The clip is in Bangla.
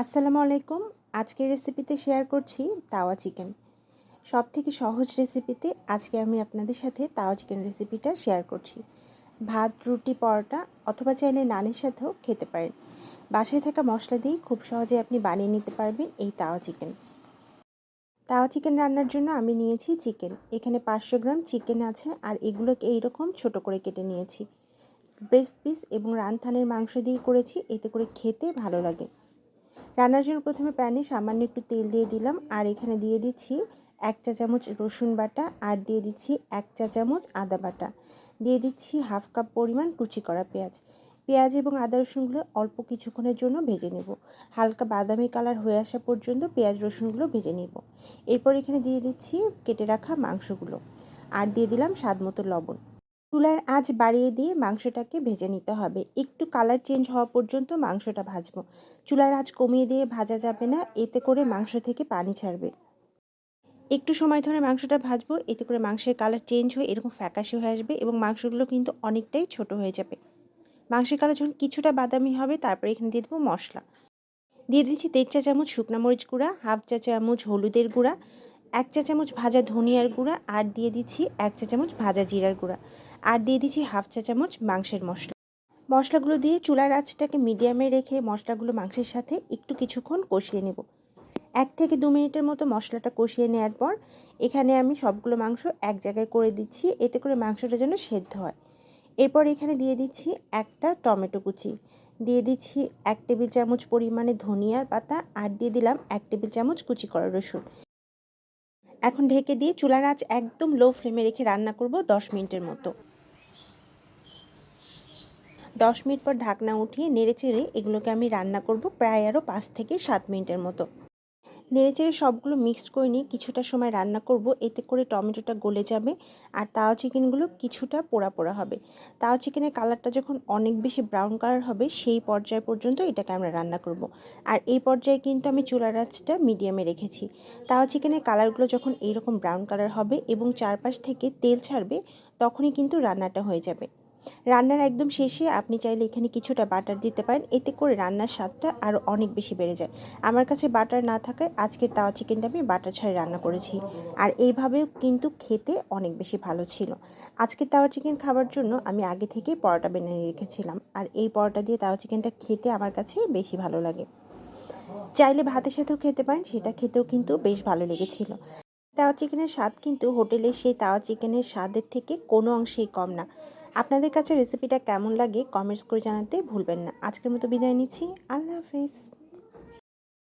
আসসালামু আলাইকুম। আজকের রেসিপিতে শেয়ার করছি তাওয়া চিকেন সব থেকে সহজ রেসিপিতে আজকে আমি আপনাদের সাথে তাওয়া চিকেন রেসিপিটা শেয়ার করছি। ভাত, রুটি, পরোটা অথবা চাইলে নানের সাথেও খেতে পারেন। বাসায় থাকা মশলা দিয়েই খুব সহজে আপনি বানিয়ে নিতে পারবেন এই তাওয়া চিকেন তাওয়া চিকেন রান্নার জন্য আমি নিয়েছি চিকেন এখানে পাঁচশো গ্রাম চিকেন আছে আর এগুলোকে এইরকম ছোট করে কেটে নিয়েছি। ব্রেস্ট পিস এবং রানথানের মাংস দিয়ে করেছি, এতে করে খেতে ভালো লাগে। রান্নার জন্য প্রথমে প্যানে সামান্য একটু তেল দিয়ে দিলাম। আর এখানে দিয়ে দিচ্ছি এক চা চামচ রসুন বাটা আর দিয়ে দিচ্ছি এক চা চামচ আদা বাটা। দিয়ে দিচ্ছি হাফ কাপ পরিমাণ কুচি করা পেঁয়াজ। পেঁয়াজ এবং আদা রসুনগুলো অল্প কিছুক্ষণের জন্য ভেজে নেব। হালকা বাদামি কালার হয়ে আসা পর্যন্ত পেঁয়াজ রসুনগুলো ভেজে নেব। এরপর এখানে দিয়ে দিচ্ছি কেটে রাখা মাংসগুলো। আর দিয়ে দিলাম স্বাদ মতো লবণ। চুলার আঁচ বাড়িয়ে দিয়ে মাংসটাকে ভেজে নিতে হবে। একটু কালার চেঞ্জ হওয়া পর্যন্ত মাংসটা ভাজবো। চুলার আঁচ কমিয়ে দিয়ে ভাজা যাবে না, এতে করে মাংস থেকে পানি ছাড়বে। একটু সময় ধরে মাংসটা ভাজবো, এতে করে মাংসের কালার চেঞ্জ হয়ে এরকম ফ্যাকাশে হয়ে আসবে এবং মাংসগুলো কিন্তু অনেকটাই ছোট হয়ে যাবে। মাংসের কালার যখন কিছুটা বাদামি হবে, তারপরে এখানে দিয়ে দেবো মশলা। দিয়ে দিচ্ছি দেড় চা চামচ শুকনা মরিচ গুঁড়া, হাফ চা চামচ হলুদের গুঁড়া, এক চা চামচ ভাজা ধনিয়ার গুঁড়া, আর দিয়ে দিচ্ছি এক চা চামচ ভাজা জিরার গুঁড়া। আর দিয়ে দিচ্ছি হাফ চা চামচ মাংসের মশলা। মশলাগুলো দিয়ে চুলার আঁচটাকে মিডিয়ামে রেখে মশলাগুলো মাংসের সাথে একটু কিছুক্ষণ কষিয়ে নেব। এক থেকে দু মিনিটের মতো মশলাটা কষিয়ে নেওয়ার পর এখানে আমি সবগুলো মাংস এক জায়গায় করে দিচ্ছি, এতে করে মাংসটা যেন সেদ্ধ হয়। এরপর এখানে দিয়ে দিচ্ছি একটা টমেটো কুচি। দিয়ে দিচ্ছি এক টেবিল চামচ পরিমাণে ধনিয়ার পাতা আর দিয়ে দিলাম এক টেবিল চামচ কুচি করা রসুন। এখন ঢেকে দিয়ে চুলার আঁচ একদম লো ফ্লেমে রেখে রান্না করব দশ মিনিটের মতো। দশ মিনিট পর ঢাকনা উঠিয়ে নেড়েচেড়ে এগুলোকে আমি রান্না করব প্রায় আরও পাঁচ থেকে সাত মিনিটের মতো। নেড়েচেড়ে সবগুলো মিক্সড করে নিয়ে কিছুটা সময় রান্না করব, এতে করে টমেটোটা গলে যাবে আর তাও চিকেনগুলো কিছুটা পোড়া পোড়া হবে। তাও চিকেনের কালারটা যখন অনেক বেশি ব্রাউন কালার হবে, সেই পর্যায় পর্যন্ত এটাকে আমরা রান্না করব। আর এই পর্যায়ে কিন্তু আমি চুলার আঁচটা মিডিয়ামে রেখেছি। তাও চিকেনের কালারগুলো যখন এইরকম ব্রাউন কালার হবে এবং চারপাশ থেকে তেল ছাড়বে, তখনই কিন্তু রান্নাটা হয়ে যাবে। রান্নার একদম শেষে আপনি চাইলে এখানে কিছুটা বাটার দিতে পারেন। এতে করে রান্নার স্বাদটা আরও অনেক বেশি বেড়ে যায়। আমার কাছে বাটার না থাকায় আজকে তাওয়া চিকেনটা আমি বাটার ছাড়াই রান্না করেছি। আর এইভাবেও কিন্তু খেতে অনেক বেশি ভালো ছিল। আজকে তাওয়া চিকেন খাবার জন্য আমি আগে থেকেই পরোটা বেনে রেখেছিলাম। আর এই পরোটা দিয়ে তাওয়া চিকেনটা খেতে আমার কাছে বেশি ভালো লাগে। চাইলে ভাতের সাথেও খেতে পারেন, সেটা খেতেও কিন্তু বেশ ভালো লেগেছিল। তাওয়া চিকেনের স্বাদ কিন্তু হোটেলে সেই তাওয়া চিকেনের স্বাদের থেকে কোনো অংশেই কম না। আপনাদের কাছে রেসিপিটা কেমন লাগে কমেন্টস করে জানাতে ভুলবেন না। আজকের মতো বিদায় নিচ্ছি। আল্লাহ হাফিজ।